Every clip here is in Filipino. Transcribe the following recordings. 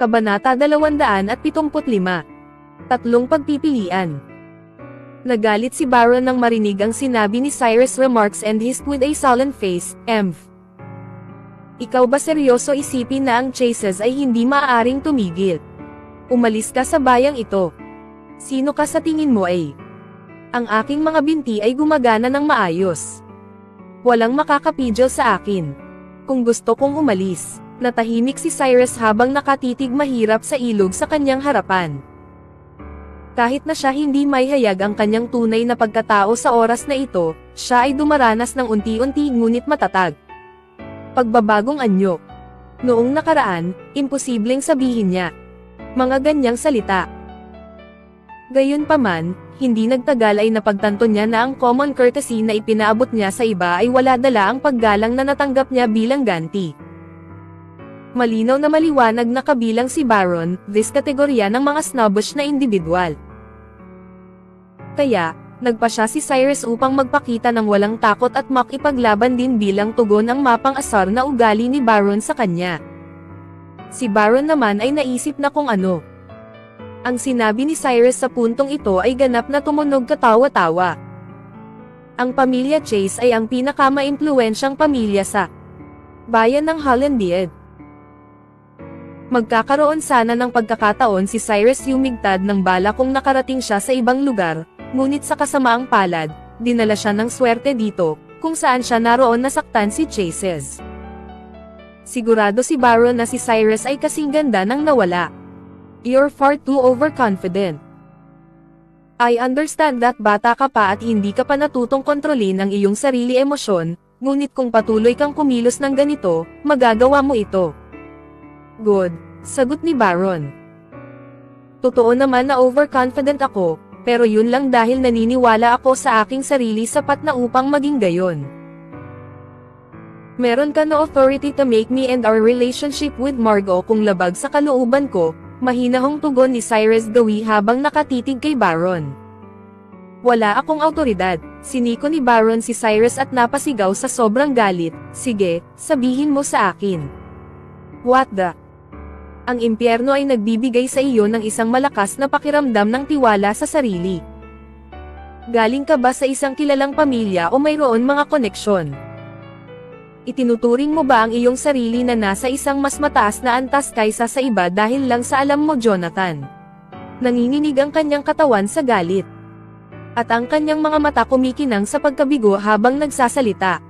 Kabanata 275. Tatlong pagpipilian. Nagalit si Baron nang marinig ang sinabi ni Cyrus remarks and hissed with a sullen face, Emv. Ikaw ba seryoso isipin na ang chases ay hindi maaaring tumigil? Umalis ka sa bayang ito. Sino ka sa tingin mo ay? Ang aking mga binti ay gumagana ng maayos. Walang makakapidyo sa akin. Kung gusto kong umalis, natahimik si Cyrus habang nakatitig mahirap sa ilog sa kanyang harapan. Kahit na siya hindi may hayag ang kanyang tunay na pagkatao sa oras na ito, siya ay dumaranas ng unti-unti ngunit matatag. Pagbabagong anyo. Noong nakaraan, imposibleng sabihin niya. Mga ganyang salita. Gayunpaman, hindi nagtagal ay napagtanto niya na ang common courtesy na ipinaabot niya sa iba ay wala dala ang paggalang na natanggap niya bilang ganti. Malinaw na maliwanag na kabilang si Baron, this kategorya ng mga snobbish na individual. Kaya, nagpa siya si Cyrus upang magpakita ng walang takot at makipaglaban din bilang tugon ang mapang asar na ugali ni Baron sa kanya. Si Baron naman ay naisip na kung ano. Ang sinabi ni Cyrus sa puntong ito ay ganap na tumunog katawa-tawa. Ang pamilya Chase ay ang pinakama-impluensyang pamilya sa bayan ng Hollandiad. Magkakaroon sana ng pagkakataon si Cyrus Humigtad ng bala kung nakarating siya sa ibang lugar, ngunit sa kasamaang palad, dinala siya ng swerte dito, kung saan siya naroon nasaktan si Chases. Sigurado si Baron na si Cyrus ay kasing ganda nang nawala. You're far too overconfident. I understand that bata ka pa at hindi ka pa natutong kontrolin ang iyong sarili emosyon, ngunit kung patuloy kang kumilos ng ganito, magagawa mo ito. Good, sagot ni Baron. Totoo naman na overconfident ako, pero yun lang dahil naniniwala ako sa aking sarili sapat na upang maging gayon. Meron ka na authority to make me and our relationship with Margot kung labag sa kalooban ko, mahinahong tugon ni Cyrus Gawi habang nakatitig kay Baron. Wala akong autoridad, siniko ni Baron si Cyrus at napasigaw sa sobrang galit, sige, sabihin mo sa akin. What the? Ang impyerno ay nagbibigay sa iyo ng isang malakas na pakiramdam ng tiwala sa sarili. Galing ka ba sa isang kilalang pamilya o mayroon mga koneksyon? Itinuturing mo ba ang iyong sarili na nasa isang mas mataas na antas kaysa sa iba dahil lang sa alam mo Jonathan? Nanginginig ang kanyang katawan sa galit. At ang kanyang mga mata kumikinang sa pagkabigo habang nagsasalita.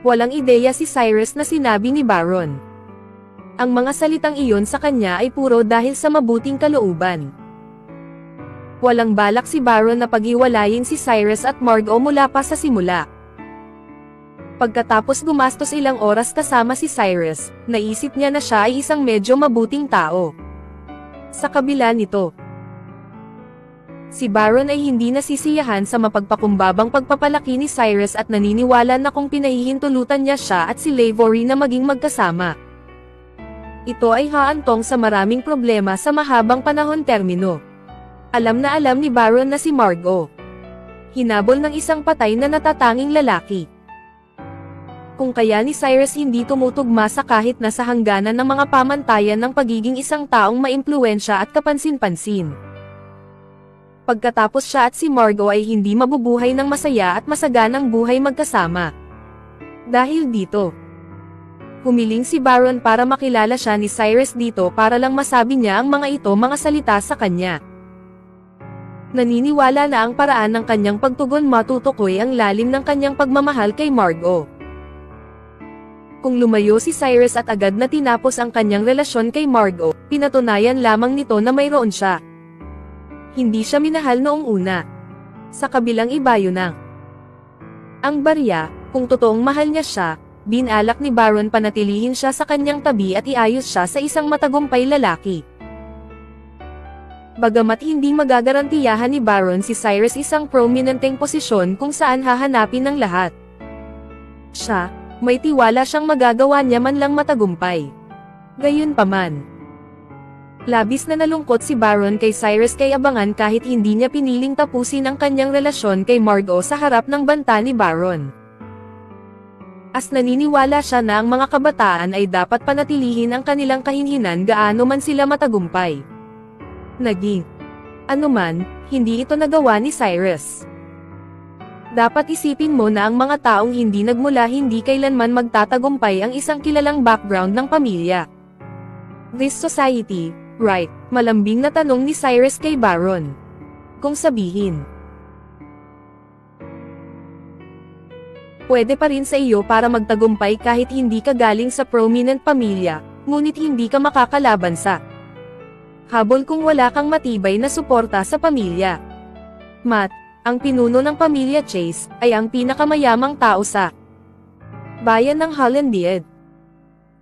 Walang ideya si Cyrus na sinabi ni Baron. Ang mga salitang iyon sa kanya ay puro dahil sa mabuting kalooban. Walang balak si Baron na paghiwalayin si Cyrus at Margot mula pa sa simula. Pagkatapos gumastos ilang oras kasama si Cyrus, naisip niya na siya ay isang medyo mabuting tao. Sa kabila nito, si Baron ay hindi nasisiyahan sa mapagpakumbabang pagpapalaki ni Cyrus at naniniwala na kung pinahihintulutan niya siya at si Lavery na maging magkasama. Ito ay haantong sa maraming problema sa mahabang panahon termino. Alam na alam ni Baron na si Margot. Hinabol ng isang patay na natatanging lalaki kung kaya ni Cyrus hindi tumutugma sa kahit na sa hangganan ng mga pamantayan ng pagiging isang taong maimpluensya at kapansin-pansin. Pagkatapos siya at si Margot ay hindi mabubuhay ng masaya at masaganang buhay magkasama. Dahil dito, humiling si Baron para makilala siya ni Cyrus dito para lang masabi niya ang mga ito mga salita sa kanya. Naniniwala na ang paraan ng kanyang pagtugon matutukoy ang lalim ng kanyang pagmamahal kay Margot. Kung lumayo si Cyrus at agad na tinapos ang kanyang relasyon kay Margot, pinatunayan lamang nito na mayroon siya. Hindi siya minahal noong una. Sa kabilang ibayo na. Ang barya, kung totoong mahal niya siya, binalak ni Baron panatilihin siya sa kanyang tabi at iayos siya sa isang matagumpay lalaki. Bagamat hindi magagarantiyahan ni Baron si Cyrus isang prominenteng posisyon kung saan hahanapin ng lahat. Siya, may tiwala siyang magagawa niya man lang matagumpay. Gayunpaman. Labis na nalungkot si Baron kay Cyrus kay abangan kahit hindi niya piniling tapusin ang kanyang relasyon kay Margot sa harap ng banta ni Baron. As naniniwala siya na ang mga kabataan ay dapat panatilihin ang kanilang kahinhinan gaano man sila matagumpay. Naging. Ano man, hindi ito nagawa ni Cyrus. Dapat isipin mo na ang mga taong hindi nagmula hindi kailanman magtatagumpay ang isang kilalang background ng pamilya. This society, right, malambing na tanong ni Cyrus kay Baron. Kung sabihin, pwede pa rin sa iyo para magtagumpay kahit hindi ka galing sa prominent pamilya, ngunit hindi ka makakalaban sa habol kung wala kang matibay na suporta sa pamilya. Matt, ang pinuno ng pamilya Chase, ay ang pinakamayamang tao sa bayan ng Hollandiad.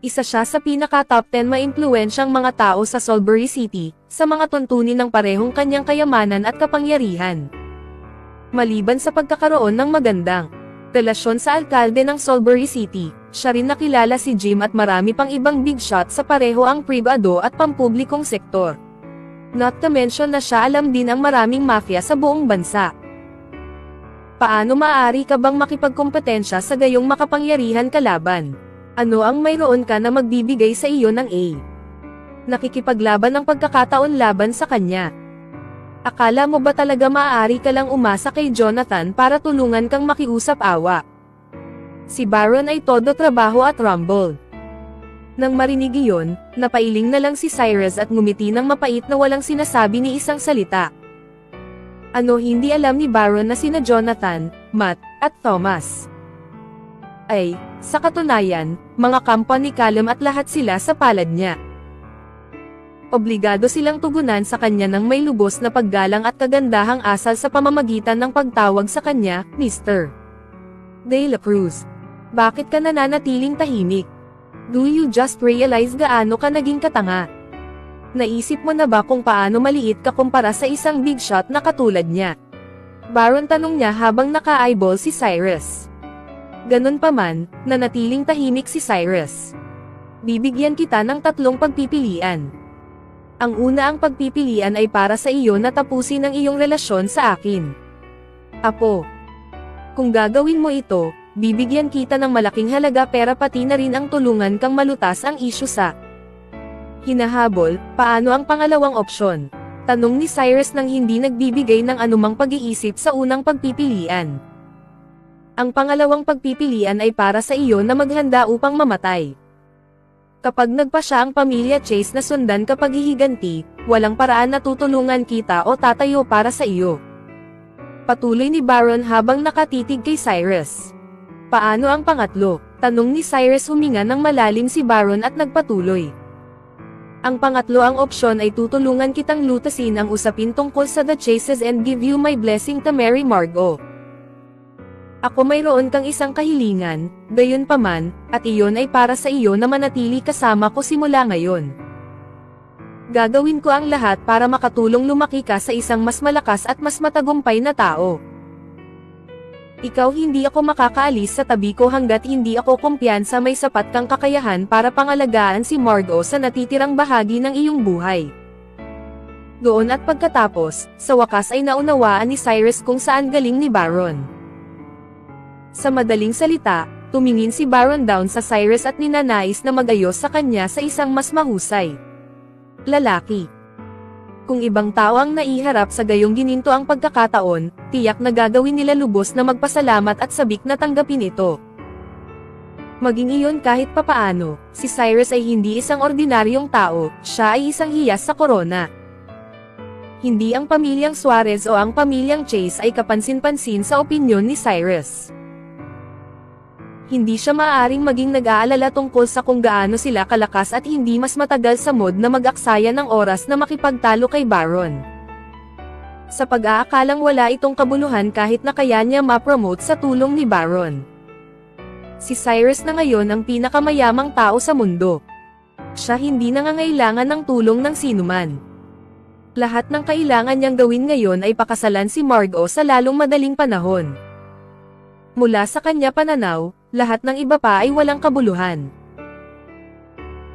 Isa siya sa pinaka-top 10 maimpluwensyang mga tao sa Salisbury City, sa mga tuntunin ng parehong kanyang kayamanan at kapangyarihan. Maliban sa pagkakaroon ng magandang relasyon sa alkalde ng Salisbury City, siya rin nakilala si Jim at marami pang ibang big shot sa pareho ang privado at pampublikong sektor. Not to mention na siya alam din ang maraming mafia sa buong bansa. Paano maaari ka bang makipagkompetensya sa gayong makapangyarihan kalaban? Ano ang mayroon ka na magbibigay sa iyo ng A? Nakikipaglaban ng pagkakataon laban sa kanya. Akala mo ba talaga maaari ka lang umasa kay Jonathan para tulungan kang makiusap awa? Si Baron ay todo trabaho at rumble. Nang marinig iyon, napailing na lang si Cyrus at ngumiti ng mapait na walang sinasabi ni isang salita. Ano hindi alam ni Baron na sina Jonathan, Matt, at Thomas? Ay, sa katunayan, mga kampo ni Callum at lahat sila sa palad niya. Obligado silang tugunan sa kanya ng may lubos na paggalang at kagandahang asal sa pamamagitan ng pagtawag sa kanya, Mr. De La Cruz. Bakit ka nananatiling tahimik? Do you just realize gaano ka naging katanga? Naisip mo na ba kung paano maliit ka kumpara sa isang big shot na katulad niya? Baron tanong niya habang naka-eyeball si Cyrus. Ganun pa man, nanatiling tahimik si Cyrus. Bibigyan kita ng tatlong pagpipilian. Ang una ang pagpipilian ay para sa iyo na tapusin ang iyong relasyon sa akin. Apo. Kung gagawin mo ito, bibigyan kita ng malaking halaga pera pati na rin ang tulungan kang malutas ang isyu sa Hinahabol, paano ang pangalawang opsyon? Tanong ni Cyrus nang hindi nagbibigay ng anumang pag-iisip sa unang pagpipilian. Ang pangalawang pagpipilian ay para sa iyo na maghanda upang mamatay. Kapag nagpa siya ang pamilya Chase na sundan kapag hihiganti, walang paraan na tutulungan kita o tatayo para sa iyo. Patuloy ni Baron habang nakatitig kay Cyrus. Paano ang pangatlo? Tanong ni Cyrus huminga ng malalim si Baron at nagpatuloy. Ang pangatlo ang opsyon ay tutulungan kitang lutasin ang usapin tungkol sa The Chases and give you my blessing to marry Margot. Ako mayroon kang isang kahilingan, gayon paman, at iyon ay para sa iyo na manatili kasama ko simula ngayon. Gagawin ko ang lahat para makatulong lumaki ka sa isang mas malakas at mas matagumpay na tao. Ikaw hindi ako makakaalis sa tabi ko hanggat hindi ako kumpiyansa may sapat kang kakayahan para pangalagaan si Margot sa natitirang bahagi ng iyong buhay. Doon at pagkatapos, sa wakas ay naunawaan ni Cyrus kung saan galing ni Baron. Sa madaling salita, tumingin si Baron down sa Cyrus at ninanais na magayos sa kanya sa isang mas mahusay. Lalaki. Kung ibang tao ang naiharap sa gayong gininto ang pagkakataon, tiyak na gagawin nila lubos na magpasalamat at sabik na tanggapin ito. Maging iyon kahit papaano, si Cyrus ay hindi isang ordinaryong tao, siya ay isang hiyas sa korona. Hindi ang pamilyang Suarez o ang pamilyang Chase ay kapansin-pansin sa opinyon ni Cyrus. Hindi siya maaaring maging nag-aalala tungkol sa kung gaano sila kalakas at hindi mas matagal sa mod na mag-aksaya ng oras na makipagtalo kay Baron. Sa pag-aakalang wala itong kabuluhan kahit na kaya niya ma-promote sa tulong ni Baron. Si Cyrus na ngayon ang pinakamayamang tao sa mundo. Siya hindi nangangailangan ng tulong ng sinuman. Lahat ng kailangan niyang gawin ngayon ay pakasalan si Margot sa lalong madaling panahon. Mula sa kanya pananaw, lahat ng iba pa ay walang kabuluhan.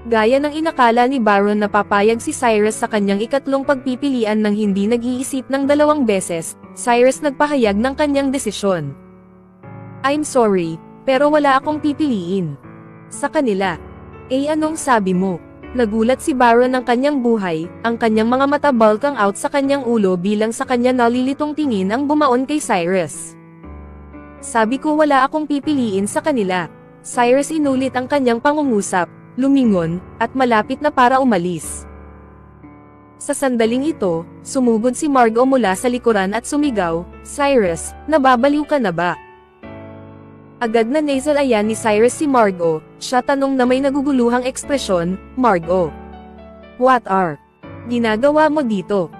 Gaya ng inakala ni Baron na papayag si Cyrus sa kanyang ikatlong pagpipilian ng hindi nag-iisip ng dalawang beses, Cyrus nagpahayag ng kanyang desisyon. I'm sorry, Pero wala akong pipiliin. Sa kanila. Eh anong sabi mo? Nagulat si Baron ng kanyang buhay, ang kanyang mga mata bulkang out sa kanyang ulo bilang sa kanya nalilitong tingin ang bumaon kay Cyrus. Sabi ko wala akong pipiliin sa kanila. Cyrus inulit ang kanyang pangungusap, lumingon, at malapit na para umalis. Sa sandaling ito, sumugod si Margo mula sa likuran at sumigaw, Cyrus, nababaliw ka na ba? Agad na nasal ayan ni Cyrus si Margo, siya tanong na may naguguluhang ekspresyon, Margo. What are? Ginagawa mo dito?